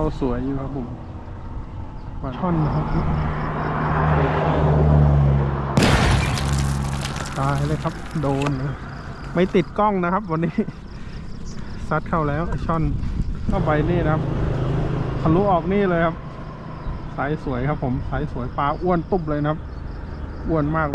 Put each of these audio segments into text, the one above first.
เข้าสวยอยู่ครับผมปลาช่อนนะครับตายเลยครับ โดนเลยไม่ติดกล้องนะครับ วันนี้ ซัดเข้าแล้วไอ้ช่อนเข้าไปนี่นะครับทะลุออกนี่เลยครับ สายสวยครับผม สายสวยปลาอ้วนตุ๊บเลยนะครับ อ้วนมาก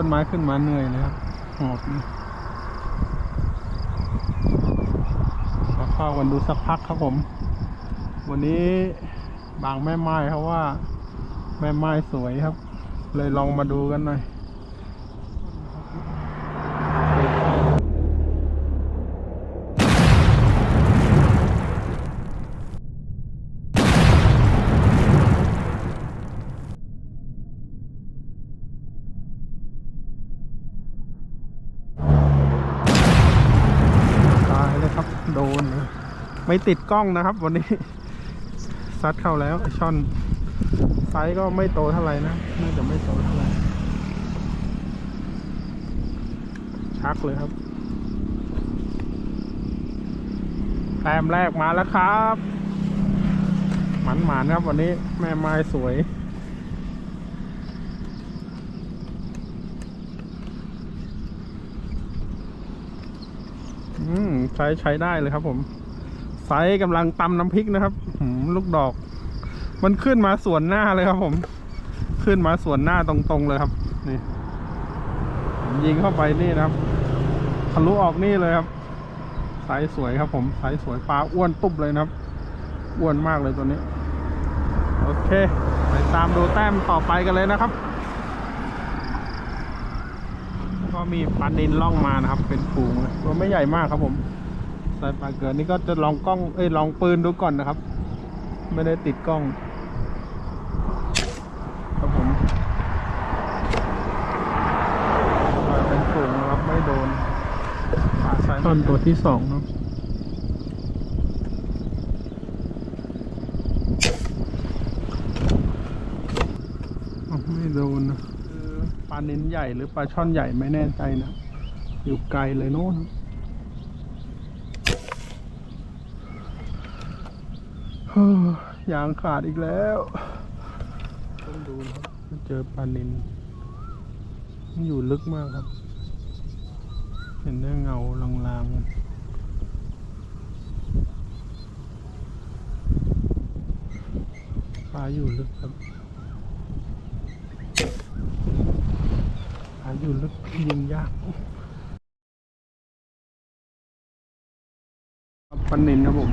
ต้นไม้ขึ้นมาเหนื่อยเลยครับหอบนะมาเข้ากันดูสักพักครับผม วันนี้บางแม่ไม้เขาว่า แม่ไม้สวยครับ เลยลองมาดูกันหน่อย ตายเลยครับ โดน ไม่ติดกล้องนะครับ วันนี้ ซัดเข้าแล้วไอ้ช่อนไซส์ก็ไม่โตเท่าไหร่นะน่าจะไม่โตเท่าไหร่ชักเลยครับแต้มแรกมาแล้วครับ หมันหมานครับวันนี้แม่ไม้สวย อืม ใช้ใช้ได้เลยครับ ผมไซส์กำลังตำน้ำพริกนะครับหืมลูกดอก มันขึ้นมาสวนหน้าเลยครับผม ขึ้นมาสวนหน้าตรงๆเลยครับ นี่ ยิงเข้าไปนี่นะครับทะลุออกนี่เลยครับไซส์สวยครับ ผมไซส์สวยปลาอ้วนตุ๊บเลยนะครับ อ้วนมากเลยตัวนี้ โอเค ไปตามดูแต้มต่อไปกันเลยนะครับ ก็มีปลานินล่องมานะครับ เป็นฝูงเลยตัวไม่ใหญ่มากครับผม ใส่ปลาเกิดนี่ก็จะลองกล้องเอ้ยลองปืนดูก่อนนะครับ ไม่ได้ติดกล้องครับผมปล่อยเป็นฝูงนะครับไม่โดนปลาไซส์ต้นตัวที่สองครับอ้าวไม่โดนนะคือปลาเน้นใหญ่หรือปลาช่อนใหญ่ไม่แน่ใจนะ อยู่ไกลเลยโน้นเฮ้อ ยางขาดอีกแล้ว ต้องดูนะครับเจอปลานินมันอยู่ลึกมากครับ เห็นได้เงาลางๆปลาอยู่ลึกครับหาอยู่ลึกยิงยากปันนินครับผม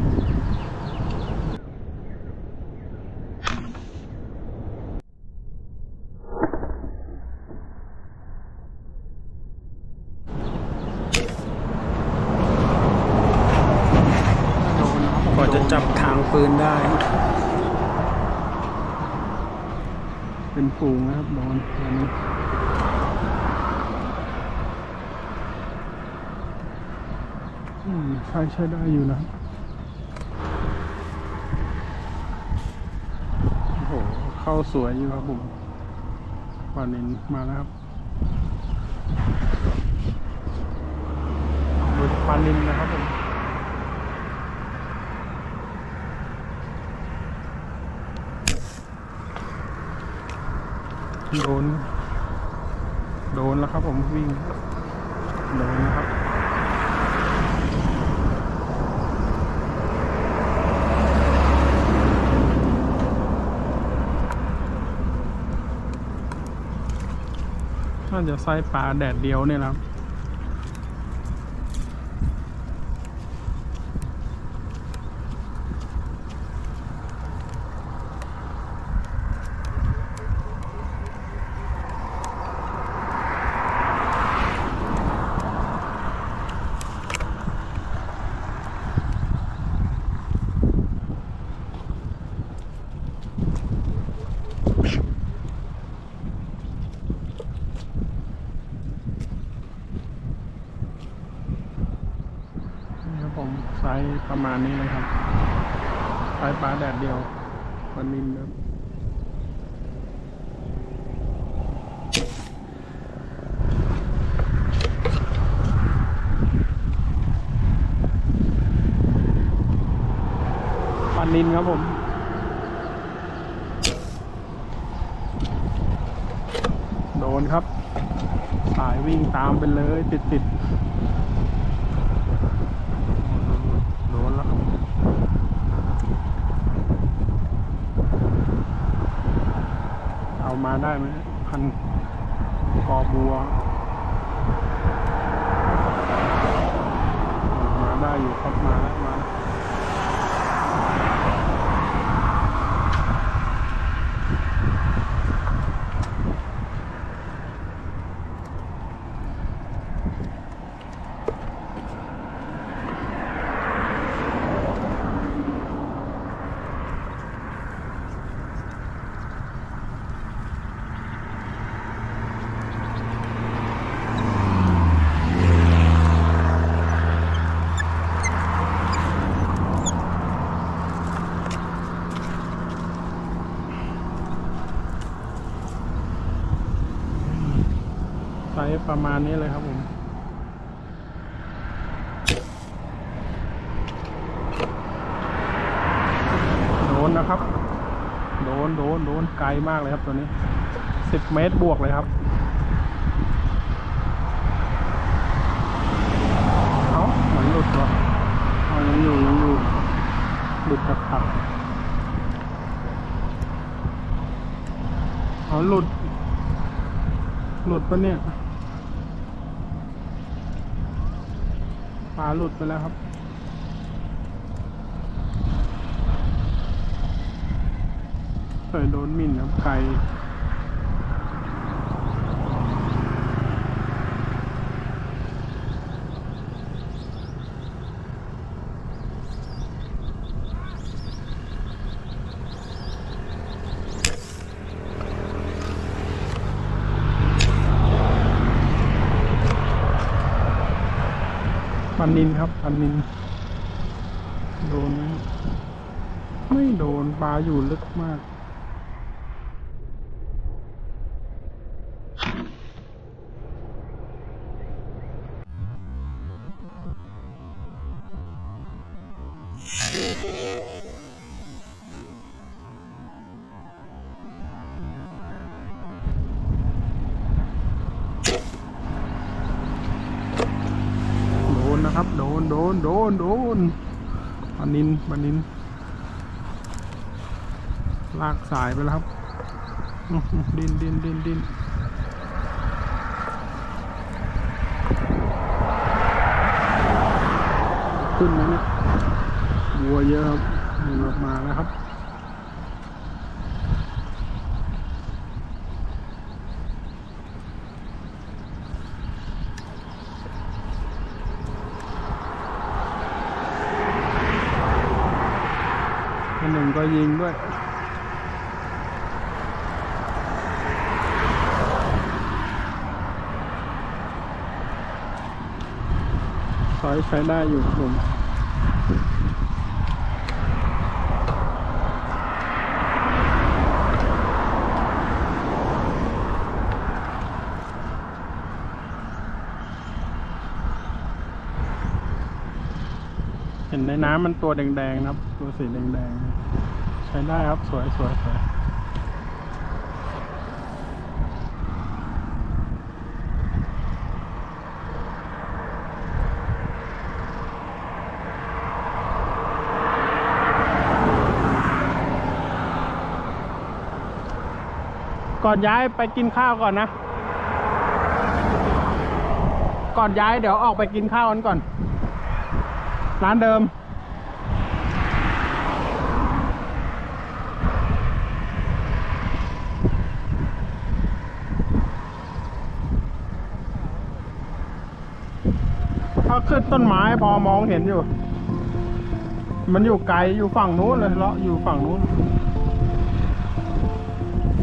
กว่าจะจับทางปืนได้ โเป็นฝูงนะครับโดนอันนี้ใช้ใช้ได้อยู่นะโอ้โห เข้าสวยอยู่ครับผมปลานินมาแล้วครับปลานินนะครับผม โดน โดนแล้วครับผมวิ่ง โดนนะครับน่าจะไส้ปลาแดดเดียวเนี่ยนะครับ ผมไซส์ประมาณนี้เลยครับไซส์ปลาแดดเดียวปลานินครับปลานินครับผมโดนครับ สายวิ่งตามไปเลยติดติดๆ โดนแล้วครับเอามา ได้ไหมพันกอบัว มาได้อยู่ครับมาแล้วมาแล้ว ไซส์ประมาณนี้เลยครับผมโดนนะครับ โดนโดนโดนไกลมากเลยครับตัวนี้สิบเมตรบวกเลยครับเอาเหมือนหลุดวะเอายังอยู่ยังอยู่หลุดจากขับเอาหลุดหลุดปะเนี่ย ปลาหลุดไปแล้วครับ เคยโดนหมิ่นครับไก นนินครับพันนิน โดน ไม่โดนปลาอยู่ลึกมาก ครับ โดนโดนโดนโดนปานินปานิน ลากสายไปแล้วครับ ดินดินดินดินขึ้นนะเนี่ยวัวเยอะครับมีออกมาแล้วครับ คนหนึ่งก็ยิงด้วย อย ใช้ได้อยู่ผมเห็นในน้ำมันตัวแดงๆนะครับ ตัวสีแดงๆ ใช้ได้ครับสวยสวยสวย ก่อนย้ายไปกินข้าวก่อนนะ ก่อนย้ายเดี๋ยวออกไปกินข้าวกันก่อน ร้านเดิม ถ้าขึ้นต้นไม้พอมองเห็นอยู่ มันอยู่ไกลอยู่ฝั่งนู้นเลยเลาะอยู่ฝั่งนู้น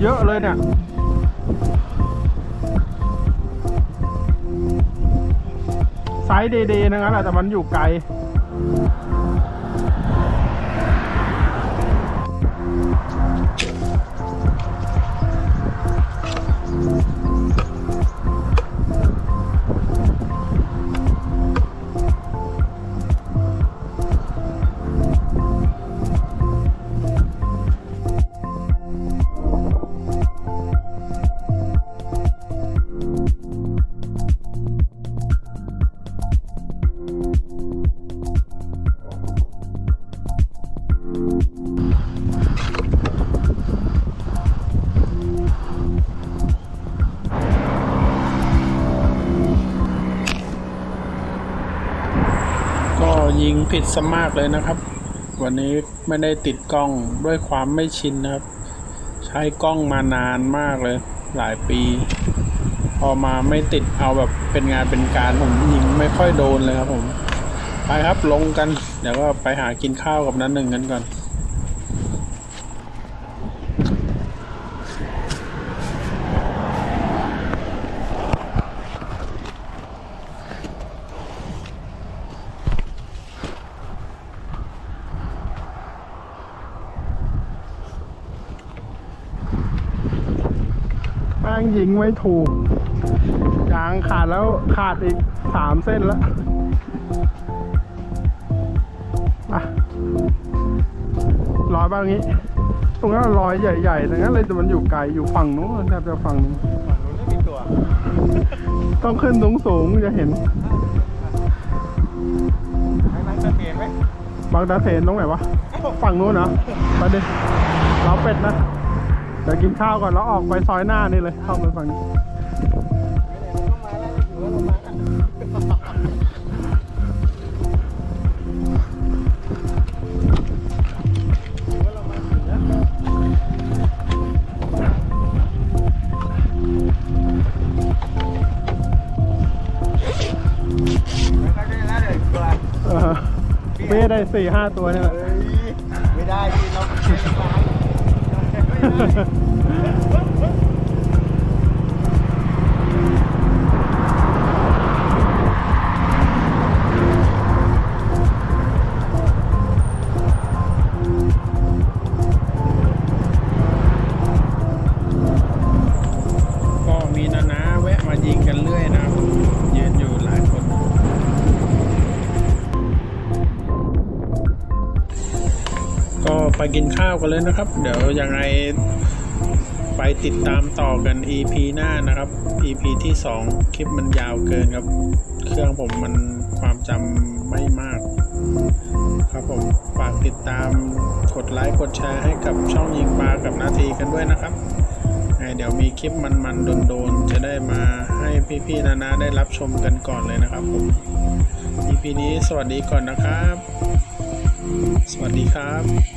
เยอะเลยเนี่ยไซส์ดีๆนะครับแต่มันอยู่ไกล ยิงผิดสมากเลยนะครับ วันนี้ไม่ได้ติดกล้องด้วยความไม่ชินนะครับ ใช้กล้องมานานมากเลย หลายปี พอมาไม่ติดเอาแบบเป็นงานเป็นการผมยิงไม่ค่อยโดนเลยครับผม ไปครับลงกัน เดี๋ยวก็ไปหากินข้าวกับนั้นหนึ่งกันก่อน งยิงไม่ถูกยางขาดแล้วขาดอีกสามเส้นแล้วอะรอยบ้างงี้ ตรงนั้นรอยใหญ่ๆตรงนั้นเลยแต่มันอยู่ไกลอยู่ฝั่งนู้นแทบจะฝั่งนู้นฝั่งนู้นไม่มีตัวต้องขึ้นสูงสูงๆจะเห็นให้นั่งเสถียรไหมบางตาเถนตรงไหนวะ ฝั่งนู้นเหรอไปดิเราเป็ดนะ เดี๋ยวกินข้าวก่อนแล้วออกไปซอยหน้านี่เลยเข้าไปฝั่งนี้ไม่ไหนๆมันก็มาแล้วถือว่าเรามาถือว่าเรามาถึงแล้วแล้วก็ได้แล้วเดี๋ยได้สี่ห้าตัวเนี่ยแหละ yeah ไปกินข้าวกันเลยนะครับ เดี๋ยวยังไงไปติดตามต่อกัน EP หน้านะครับ EP ที่ 2 คลิปมันยาวเกินครับ เครื่องผมมันความจำไม่มาก ครับผมฝากติดตามกดไลค์กดแชร์ให้กับช่องยิงปลากับนาทีกันด้วยนะครับไงเดี๋ยวมีคลิปมันๆโดนๆจะได้มาให้พี่ๆนานาได้รับชมกันก่อนเลยนะครับผม EP นี้สวัสดีก่อนนะครับ สวัสดีครับ